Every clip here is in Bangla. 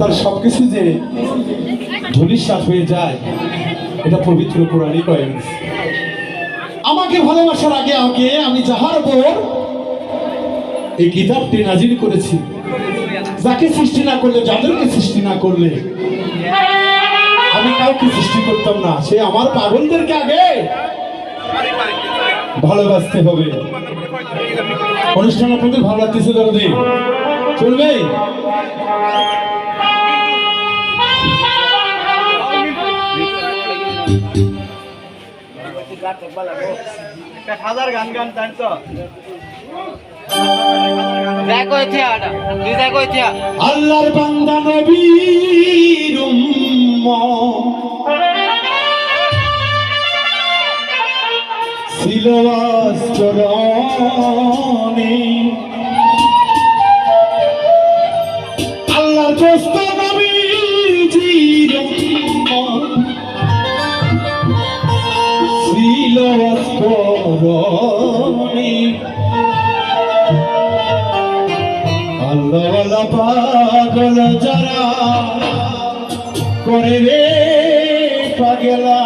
তার সবকিছু যে ধূলিসাৎ হয়ে যায়, এটা পবিত্র কোরআনই কয়ে গেছে। আমাকে ভালোবাসার আগে আগে আমি যাহার উপর এই কিতাবটি নাজির করেছি, যাকে সৃষ্টি না করলে, যাদেরকে সৃষ্টি না করলে, আমি কাউকে সৃষ্টি করতাম না। সে আমার পাগলদেরকে আগে ভালোবাসতে হবে। অনুষ্ঠান আপনাদের ভালো লাগতেছে চলবে? হাজার গান গান জান তো দেখো ইথিয়া আটা তুই দেখো ইথিয়া আল্লাহর বান্দা নবীর ছিল আল্লাহর দোস্ত আল্লাহ পাগল যারা করে রে পাগলা।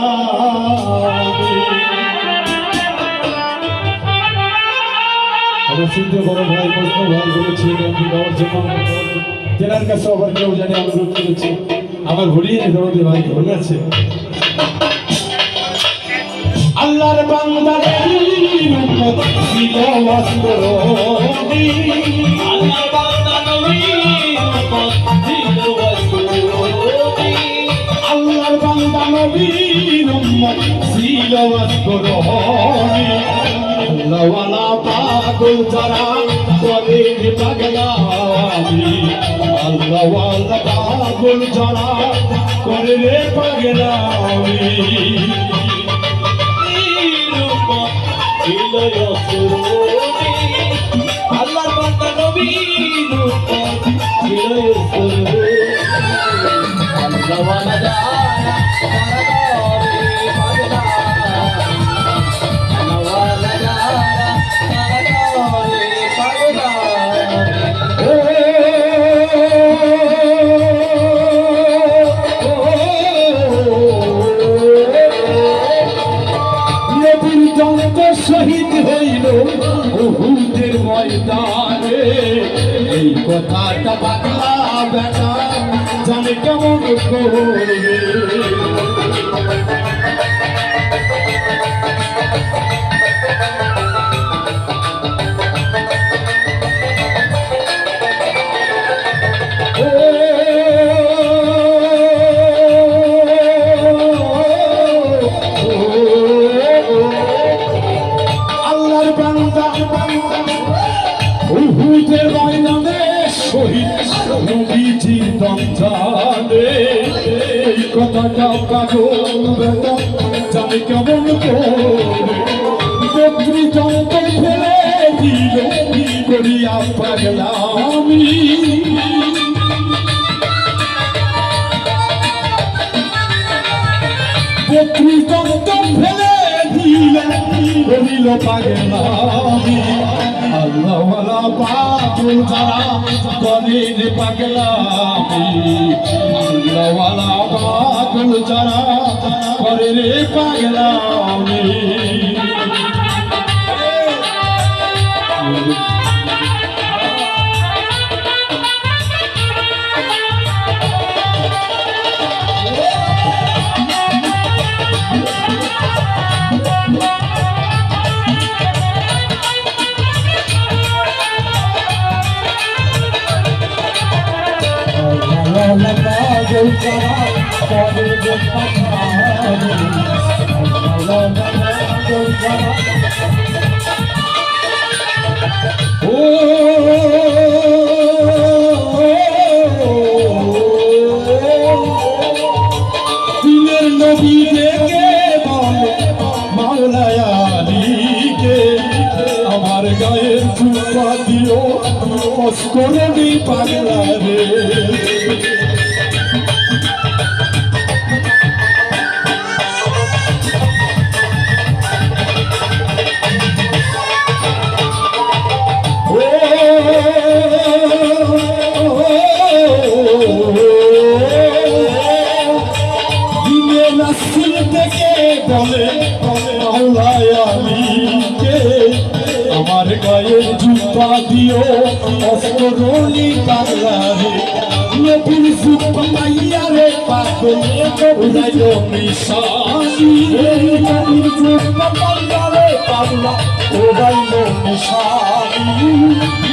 আমার সিদ্ধ বড় ভাই, প্রশ্ন ভাই বলেছে তেনার কাছে আবার কেউ জানে অনুরোধ করেছে। আমার ভুলিয়ে দরদে ভাই ভুল আছে। আল্লাহর বান্দারে ছিল অস্তরণী আল্লাহওয়ালা পাগল যারা করে পাগলামি আল্লাহওয়ালা পাগল যারা করে রে পাগলামি নবী ছিল নবীজি দমজানে এই কথাটা পাগল বেটা, জানে কেমন করে। জঙ্গল ফেলে দিল কি করিয়া পাগলামি? বকরি জঙ্গল ফেলে দিল করিল পাগলামি? আল্লাহওয়ালা পাগল যারা করে রে পাগলামি। আল্লাহওয়ালা পাগল যারা করে রে পাগলামি। পাগল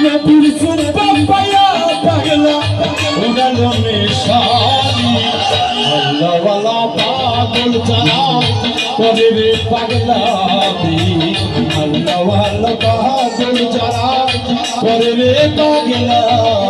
পাগল সুপ্পা পাইয়া রে পাগলা পাগলা যারা করে রে পাগল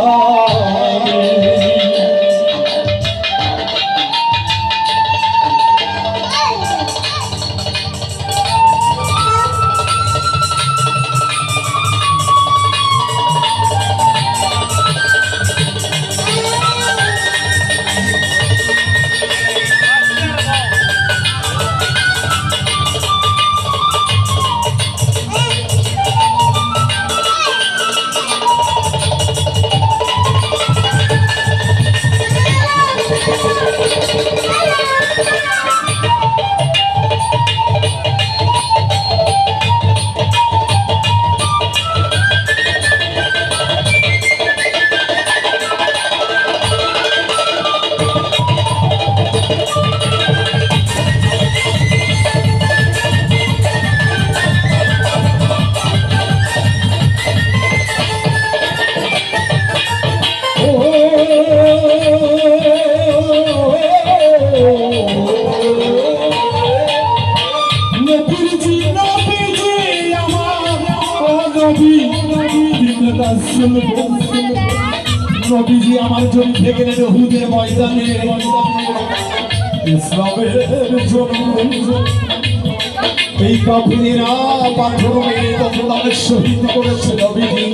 নবী রাসূল নবীজি আমার জন্য থেকে নেন হুদের ময়দানে ইসলামের জন্য এই কাফিরা পাথর মেরে তখন শহীদ করেছে নবীজি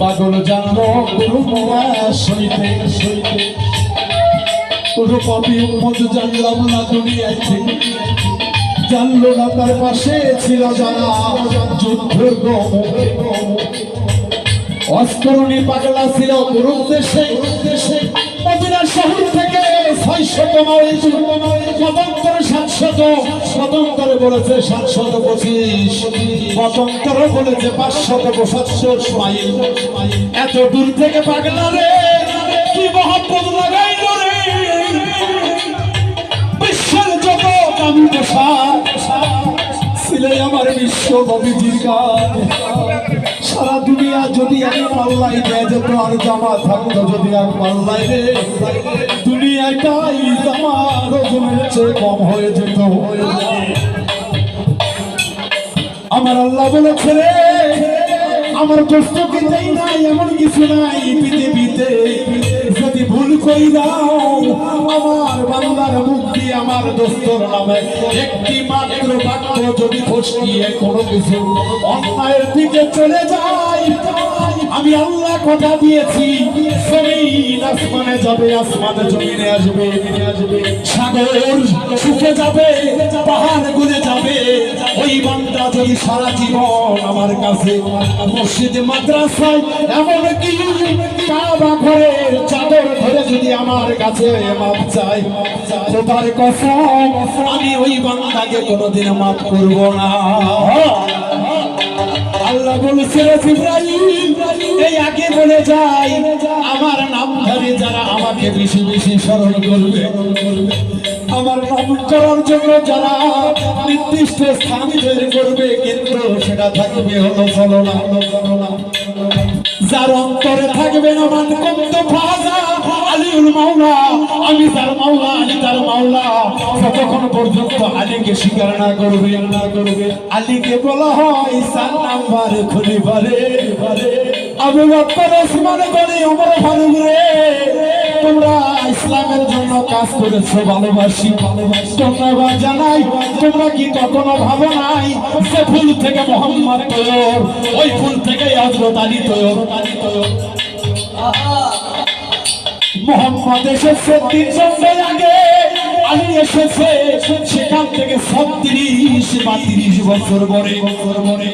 পাগল জানো গুরু মোয়া সইতে সইতে কোনো উম্মত জানলাম না দুনিয়ায় থেকে জানলো না তার পাশে ছিল যারা যুদ্ধের অস্করণী পাগলা ছিল উদ্দেশ্যে উদ্দেশ্যে মদিনার শহর থেকে ছয়শত বলেছে পঁচিশ বলেছে পাঁচশত এত দূর থেকে পাগলা রে, কি মহাপ্রদ বিশ্বের যত ছিলে আমার বিশ্ব নবীজির গান। সারা দুনিয়া যদি আমি পাল্লাই দেয় যেত, আর জামা থাকতো যদি আর পাল্লাই রে দুনিয়াটাই জামা রোজনের চেয়ে কম হয়ে যেত। আমার আল্লাহ বলেছে আমার কষ্ট কিছুই নাই, এমন কিছু নাই পৃথিবীতে। আমার বান্দার মুক্তি আমার দোস্তর নামে একটি মাত্র বাক্য যদি ফসকিয়ে কোনো কিছু অন্যায়ের দিকে চলে যায়। আমি আল্লাহ কথা দিয়েছি আসমানে যাবে, আসমানে জমিনে আসবে সাগর শুকে যাবে, পাহাড় গুলে যাবে। ওই বান্দা যদি সারা জীবন আমার কাছে মসজিদ, মাদ্রাসায় এমন কি কাবা ঘরের চাদর ধরে যদি আমার কাছে মাপ চাই খোদার কসম, আমি ওই বান্দাকে কোনোদিন মাফ করব না। আল্লাহ বলেছে এই আগে বলে যাই, আমার নাম ধরে যারা আমাকে বেশি বেশি স্মরণ করবে। আমার নাম করার জন্য যারা নির্দিষ্ট স্থান তৈরি করবে, কিন্তু সেটা থাকবে হলো চলো না হলো না যার অন্তরে থাকবে না মান কত ফাজা আলিউল মাওলা আমি তার মাওলা আলী তার মাওলা, যতক্ষণ পর্যন্ত আলীকে স্বীকার না করবে না করবে আলীকে বলা হয় সার নাম্বার খুলি পারে পারে Abu Bakr Osman Ghani, Omar Farooq রে, তোমরা ইসলামের জন্য কাজ করেছ, ভালোবাসি। ভালোবাসি ধন্যবাদ জানাই তোমরা কি কখনো ভাবো নাই? যে ফুল থেকে মোহাম্মদ তৈর ওই ফুল থেকে হজরত আলী তৈর আলী তৈর মোহাম্মদ এসেছে আগে আলী এসেছে, সেখান থেকে ছত্রিশ বা তিরিশ বছর পরে। বছর পরে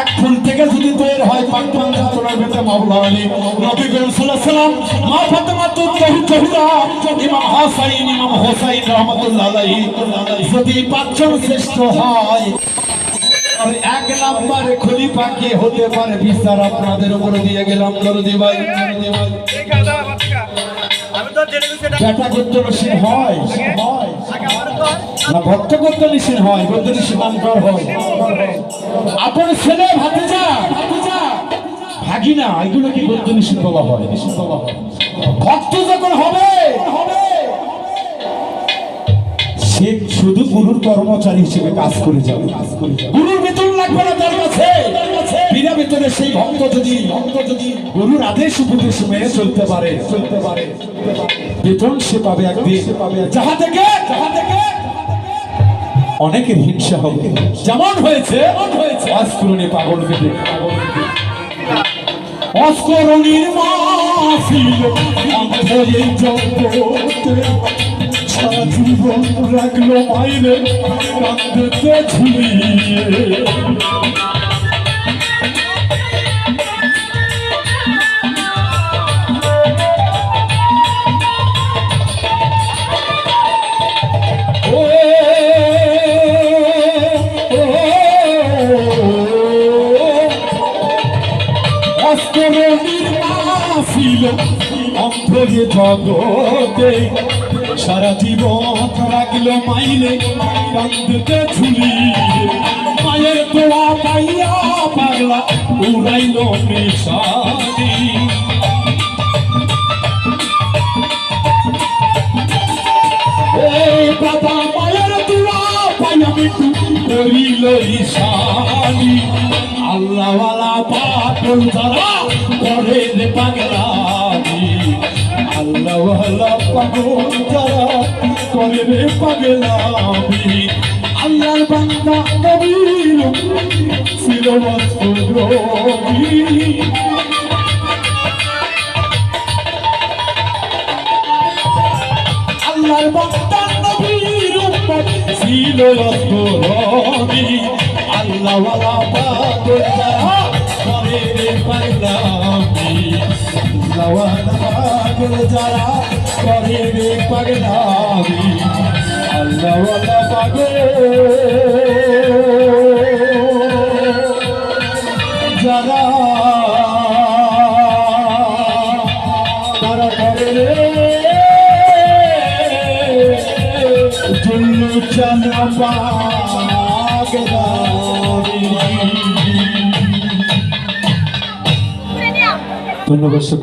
এক ফুল থেকে যদি তৈরি হয় পাক পাক যাত্রার ভেতরে মাওলা আলী নবী করিম সাল্লাল্লাহু মা ফাতেমা তো তহি তহিরা, ইমাম হাসাইন, ইমাম হোসাইন রহমাতুল্লাহ আলাইহি, যদি পাঁচজন শ্রেষ্ঠ হয় আর এক নম্বরে খলিফা কে হতে পারে বিস্তার আপনাদের উপরে দিয়ে গেলাম দরদি ভাই হয় হয়। না ভক্ত হয় নামকর হয়। আপন ছেলে ভাতিজা ভাতিজা। ভাগিনা এগুলো কি বলা হয়? হয়। ভক্ত যখন হবে সে শুধু গুরুর কর্মচারী হিসেবে কাজ করে যাবে। গুরুর বেতন লাগবে না তার কাছে। বিনা বেতনে সেই ভক্ত যদি ভক্ত যদি গুরুর আদেশ উপদেশ মেনে চলতে পারে চলতে পারে বেতন সে পাবে একদিন। সে পাবে যাহা থেকে যাহা থেকে অনেকের হিংসা হবে যেমন হয়েছে হয়েছে অস্করণী দেখে পাগলকে অস্করণীর মাসিল অন্তরে জগতে। সারা জীবন রাখল মাইরে কান্দতে ঝুলিয়ে ও অস্করণীর মাসিল অন্তরে জগতে। সারা জীবন রাখল মাইলে কান্দতে ঝুলি। মায়ের দোয়া পাইয়া পাগলা উড়াইল এই বাবা মায়ের দোয়া পাইয়া মৃত্যু করিল ঈশানি। আল্লাহওয়ালা পাগল যারা করে রে পাগলামি আল্লাহওয়ালা পাগল যারা করে পাগলামি আল্লাহর বান্দা নবীর ছিল রবি আল্লাহর বান্দা নবীর ছিল রবি আল্লাহ পাগল যারা করে পাগলামি ওয়ালা পাগল যারা করে রে পাগলামি আল্লাহ ওয়ালা পাগল যারা তারা করে ধন্যবাদ সকল